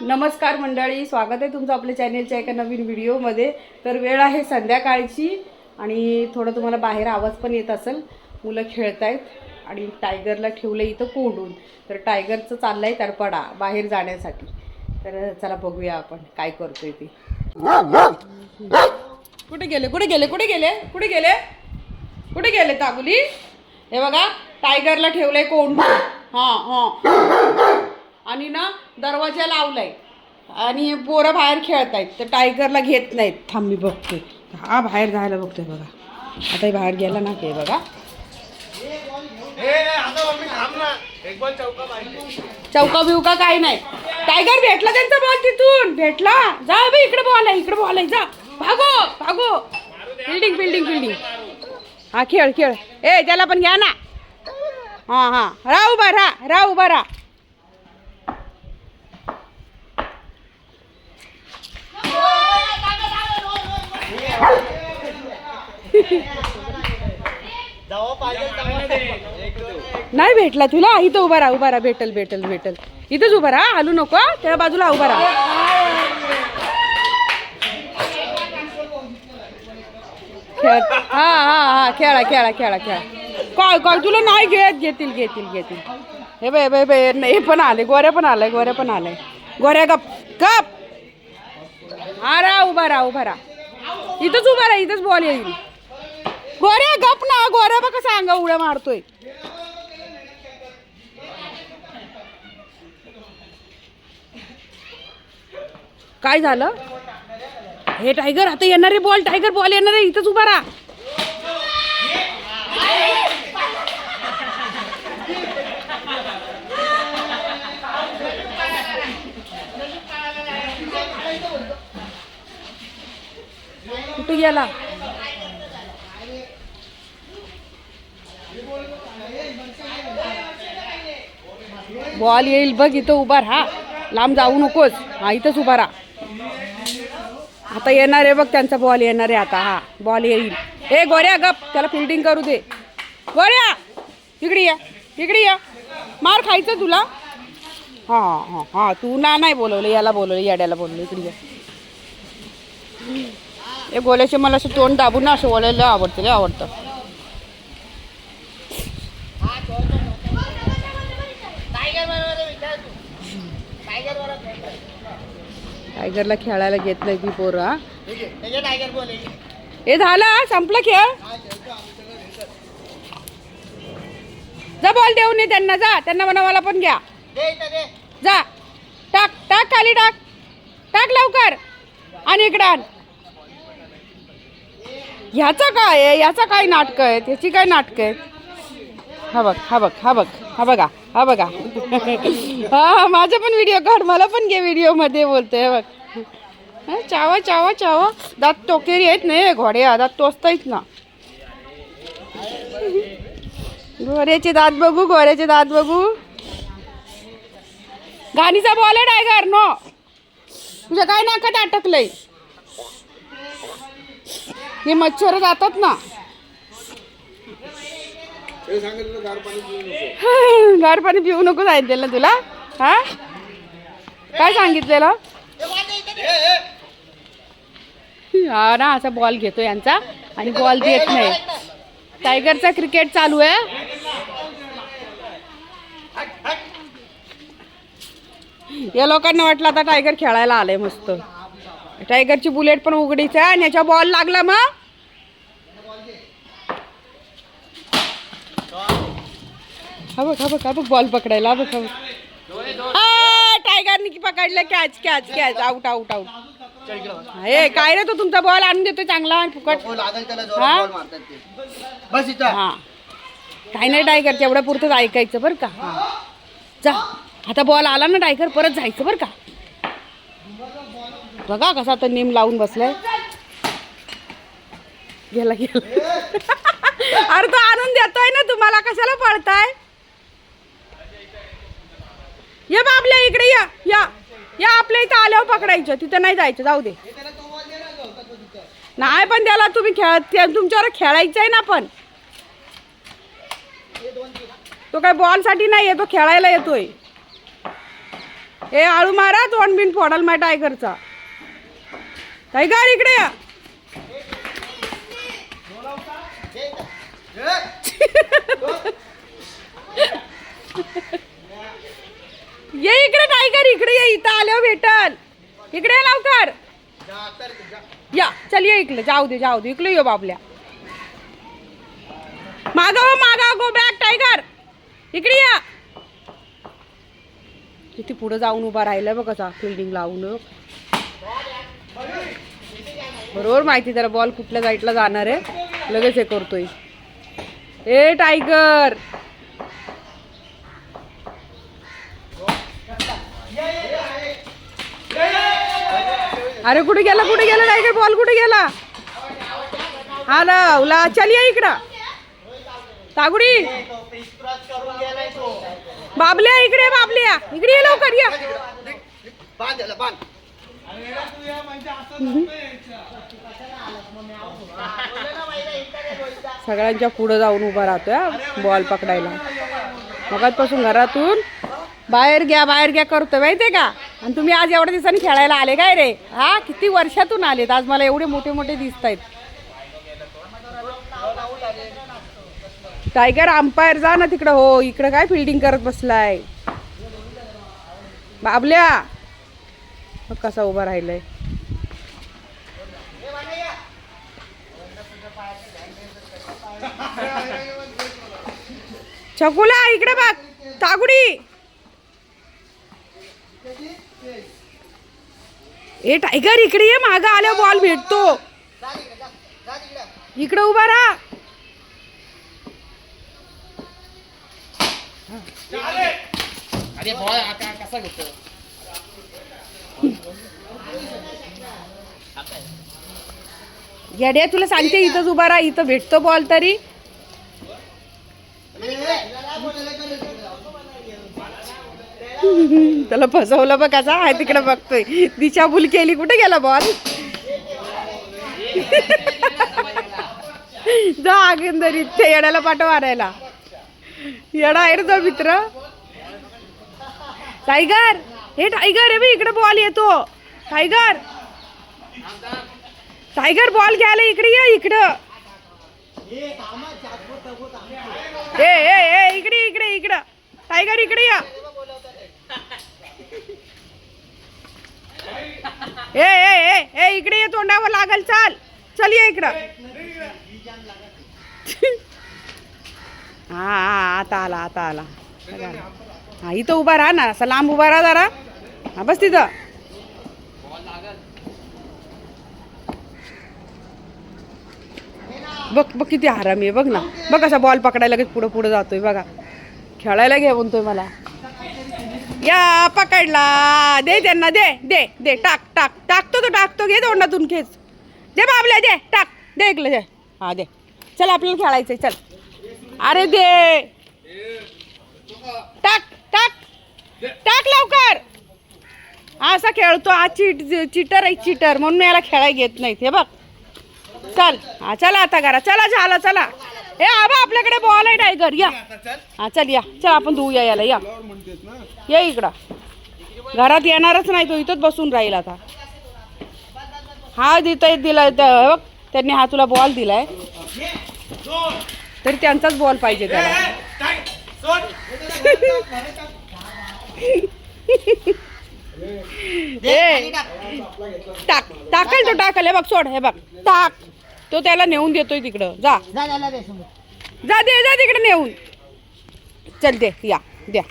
नमस्कार मंडळी स्वागत आहे तुमचं आपल्या चॅनेलच्या एका नवीन व्हिडिओमध्ये. तर वेळ आहे संध्याकाळची आणि थोडं तुम्हाला बाहेर आवाज पण येत असेल. मुलं खेळत आहेत आणि टायगरला ठेवलं इथं कोंडून. तर टायगरचं चाललं आहे तडपडा बाहेर जाण्यासाठी. तर चला बघूया आपण काय करतोय ते. कुठे गेले? कुठे गेले? कुठे गेले? कुठे गेले? कुठे गेले तागुली हे बघा टायगरला ठेवलंय कोंडून. हां हां. आणि ना दरवाजा लावलाय. आणि पोरं बाहेर खेळतायत. तर टायगरला घेत नाहीत. थांब मी बघते. हा बाहेर जायला बघतोय बघा. आता बाहेर गेला ना ते बघा. चौका बिवका काही नाही. टायगर भेटला त्यांचा बॉल तिथून. भेटला. जा बे इकडे बॉल आहे इकडे बॉल आहे. जा. भागो भागो. बिल्डिंग बिल्डिंग बिल्डिंग हा खेळ खेळ. ए त्याला पण घ्या ना. हां हां. राह उभा राहा राह उभा राहा. नाही भेटला तुला? इथं उभा राहा उभा राहा. भेटल भेटल भेटल. इथंच उभा राहा. हलू नको त्या बाजूला उभा राहा. हा हा हा. खेळा खेळा खेळा खेळा. Call call. तुला नाही घेत घेतील घेतील घेतील. हे बाय बाय बाय हे पण आले गोऱ्या पण आलंय गोऱ्या पण आलंय. गोऱ्या गप गप. हा राहा उभा राहा उभा राहा. इथंच उभा राहा इथंच बॉल येईल. गोऱ्या गप ना गोऱ्या बघ कसा अंगा उड्या मारतोय. काय झालं? हे टायगर आता येणारे बॉल टायगर बॉल येणार आहे इथंच उभा राहा. कुठे गेला? बॉल येईल बघ इथं उभा राहा. लांब जाऊ नकोस. हा इथंच उभा राहा. आता येणार आहे बघ त्यांचा बॉल येणार आहे आता. हा बॉल येईल. ए गोऱ्या गप. त्याला फिल्डिंग करू दे. गोऱ्या इकडे या. इकडे या. मार खायचं तुला. हां हां हां. तू ना नाही बोलवलं याला बोलवलं याड्याला बोलवलं. इकडे या. ए गोल्याचे मला असं तोंड दाबून ना असं बोलायला आवडतं लय आवडतं. टायगरला खेळायला घेत नाही ती पोरं हा. हे झालं? संपलं खेळ. जा बॉल देऊ नये त्यांना जा. त्यांना म्हणा मला पण घ्या. जा. टाक टाक खाली टाक. टाक लवकर. आणि इकडे ह्याचं काय आहे? याचं काय नाटक आहे त्याची काय नाटक आहे हा बघ हा बघ हा बघ हा बघा हा बघा. हा माझा पण व्हिडिओ काढ मला पण घे व्हिडिओमध्ये बोलतोय बघ. चावा चावा चावा. दात टोकेरी आहेत नाही घोड्या दात टोचतायत ना. घोऱ्याचे दात बघू घोड्याचे दात बघू. गाणीचा बॉल आहे टायगर नो तुझ्या काय नाकात अटकलंय? हे मच्छर जातात ना. गार पाणी पिऊ नको सांगितलेलं तुला. हा? काय सांगितलेलं? हा ना असा बॉल घेतो यांचा. आणि बॉल देत नाही. टायगरचा क्रिकेट चालू आहे. या लोकांना वाटलं आता टायगर खेळायला आलंय मस्त. टायगरची बुलेट पण उघडीच आहे आणि याच्या बॉल लागला मग. हा बघ हा बघ हा बघ बॉल पकडायला बघ हा बघ. टायगरनी पकडलं catch catch catch out out out हे काय रे तो तुमचा बॉल आणून देतो चांगला फुकट. हा? बस इथं. हा. काय नाही टायगर तेवढ्या पुरतंच ऐकायचं बरं का. हा. जा आता बॉल आला ना टायगर परत जायचं बरं का. बघा कसा आता नेम लावून बसलाय. गेला गेला. अरे तो आणून देतोय ना तुम्हाला कशाला पळताय? ये बाबल्या इकडे या या. या आपल्या इथं आल्यावर पकडायचं तिथं नाही जायचं जाऊ दे. नाही पण त्याला तुम्ही खेळ तुमच्यावर खेळायचं आहे ना पण. तो काय बॉलसाठी नाही येतो खेळायला येतोय. ए आळू मारा तोंड बिन फोडाल माय टायगरचा. टायगर इकडे या. ये इकडे. टायगर इकडे ये इथं आलं भेटल. इकडे लवकर. या चल ये इकडे जाऊ दे जाऊ दे इकडे ये बाबल्या. मागा हो मागा गो बॅक टायगर इकडे या. किती पुढे जाऊन उभा राहिलं बघ कसा फिल्डिंग लावून. बरोबर माहिती त्याला बॉल कुठल्या साईडला जाणार आहे. लगेच हे करतोय. ए टायगर अरे कुठे गेला कुठे गेला टायगर बॉल? कुठे गेला? हा ना उला चल या इकडं. तागुडी? बाबल्या इकडे बाबल्या. इकडे ये लवकर या. सगळ्यांच्या पुढं जाऊन उभा राहतोय बॉल पकडायला. मगाचपासून घरातून बाहेर घ्या बाहेर घ्या करतोय माहिती का? आणि तुम्ही आज एवढ्या दिवसांनी खेळायला आले काय रे? हा किती वर्षातून आलेत? आज मला एवढे मोठे मोठे दिसत आहेत टायगर अंपायर जा ना तिकडं. हो इकडं काय फिल्डिंग करत बसलाय? बाबल्या! कसा उभा राहिलाय. छकुला इकडे बघ. तागुडी! ए टायगर इकडे ये मागं आल्या बॉल भेटतो. इकडे उभा राहा. येड्या तुला सांगते इथंच उभा राहा इथं भेटतो बॉल तरी. त्याला फसवलं बघ कसा आहे तिकडे बघतोय. दिशाभूल केली कुठे गेला बॉल जा आगंदर ते येड्याला पाठव मारायला येडा येड जा तो मित्र. टायगर हे टायगर आहे बे इकडे बॉल येतो. टायगर. टायगर बॉल घ्यायला इकडे ये इकडं. ए ए ए इकडे इकडे इकडं. टायगर इकडे या ए ए ए ए इकडे ये तोंडावर लागल चाल. चल ये इकडं. हा हा आता आला आता आला. हा इथं उभा राहा ना असं लांब उभा राहा जरा. हा बस तिथं. बघ बघ किती आराम आहे बघ ना. बघ असा बॉल पकडायला लगेच पुढं पुढं जातोय बघा. खेळायला घे म्हणतोय मला. या पकडला. दे त्यांना दे दे दे. टाक टाक टाकतो तो टाकतो. घे तोंडातून खेच दे बाबल्या दे टाक. दे इकडे दे. हा दे. चल आपल्याला खेळायचंय चल. अरे दे. टाक टाक. टाक लवकर. असा खेळतो. हा चिट चिटर आहे चिटर. म्हणून याला खेळायला घेत नाहीत. हे बघ. चल. हा चला आता करा चला झालं चला. ए आबा आपल्याकडे बॉल आहे टायगर या. हा चल या. चल आपण धुऊया याला या. या इकडं. घरात येणारच नाही तो इथंच बसून राहील आता. हा देता दिला बघ त्यांनी हा तुला बॉल दिलाय. तरी त्यांचाच बॉल पाहिजे त्याला. टाक टाकल तो टाकल. हे बघ सोड हे बघ. टाक. तो त्याला नेऊन देतोय तिकडं. जा. जा दे जा तिकडे नेऊन. चल दे या द्या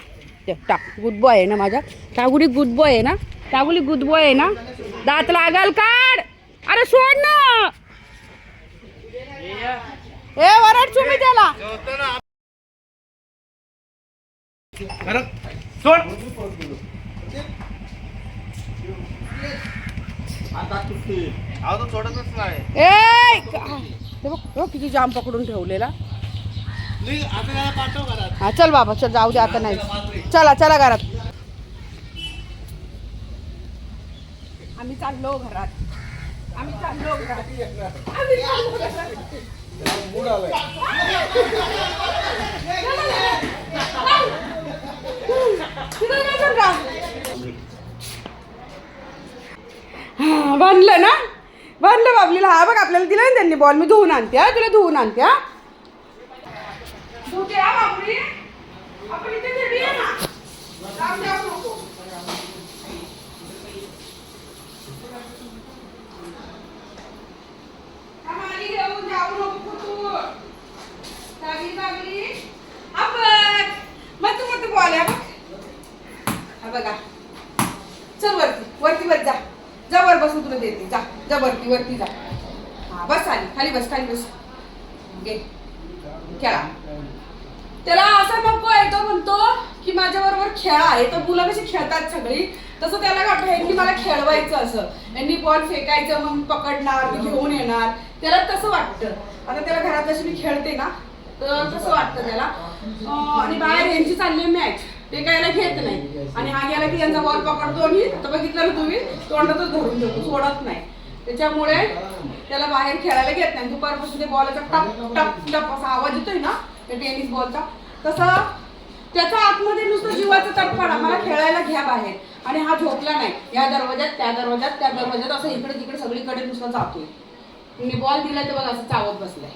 दे टाक. गुड बॉय आहे ना माझा? टागुडी गुड बॉय आहे ना? टागुली गुड बॉय आहे ना? दात लागाल काढ. अरे सोड ना. ए वरड तुम्ही त्याला. तो सोडतच नाही. ए का- हे बघ हे किती जाम पकडून ठेवलेला. आता त्याला पाठव घरात. हा चल बाबा चल जाऊ दे आता नाही. चला चला घरात. आम्ही चाललो घरात. आम्ही चाललो घरात. आम्ही चाललो घरात. तिकडे नाही जाऊ का? हा, बांधलं ना? बांधलं बाबलीला. हा बघ आपल्याला दिलं ना त्यांनी बॉल मी धुवून आणते हा. तुला धुवून आणते हा. धुते हा बाबली. आपण इथे ना लांब जाऊ नको. हा, माली घेऊन जाऊ नको कुठून. चांगली चांगली हा बघ मग तू मोठं बॉल आहे बघ हा बघा चल वरती वरती बस जा जा वर बसून तुला देते जा जा वरती वरती जा. हा बस आली. खाली बस खाली बस. घे. खेळा. त्याला असा नको आहे तो म्हणतो की माझ्या बरोबर खेळा. आहे तर मुलं कशी खेळतात सगळी. तसं त्याला वाटतं की मला खेळवायचं असं. यांनी बॉल फेकायचं मग पकडणार घेऊन येणार. त्याला तसं वाटतं. आता त्याला घरात जशी मी खेळते ना तर तसं वाटतं त्याला. आणि बाहेर यांची चालली मॅच ते कायला घेत नाही. आणि हा गेला की यांचा बॉल पकडतो आणि आता बघितलं ना तुम्ही तोंडातच धरून ठेवतो. सोडत नाही. त्याच्यामुळे त्याला बाहेर खेळायला घेत नाही. दुपारपासून ते बॉलचा टप टप टप असा आवाज येतोय ना त्या टेनिस बॉलचा तसा त्याचा आतमध्ये नुसतं जीवाचा तडफडा मला खेळायला घ्या बाहेर. आणि हा झोपला नाही. या दरवाज्यात त्या दरवाज्यात त्या दरवाज्यात असं इकडे तिकडे सगळीकडे नुसतं जातोय. मी बॉल दिला तर बघा असं चावत बसलाय.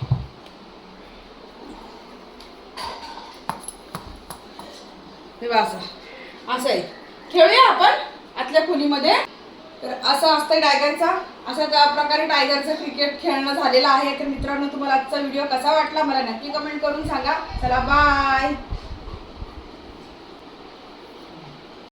बघा असं. असं आहे. खेळूया आपण आतल्या खोलीमध्ये. तर असं असतं डायगरचा अशा त्या प्रकारे टायगरचं क्रिकेट खेळणं झालेलं आहे तर मित्रांनो तुम्हाला आजचा व्हिडिओ कसा वाटला? मला नक्की कमेंट करून सांगा. चला बाय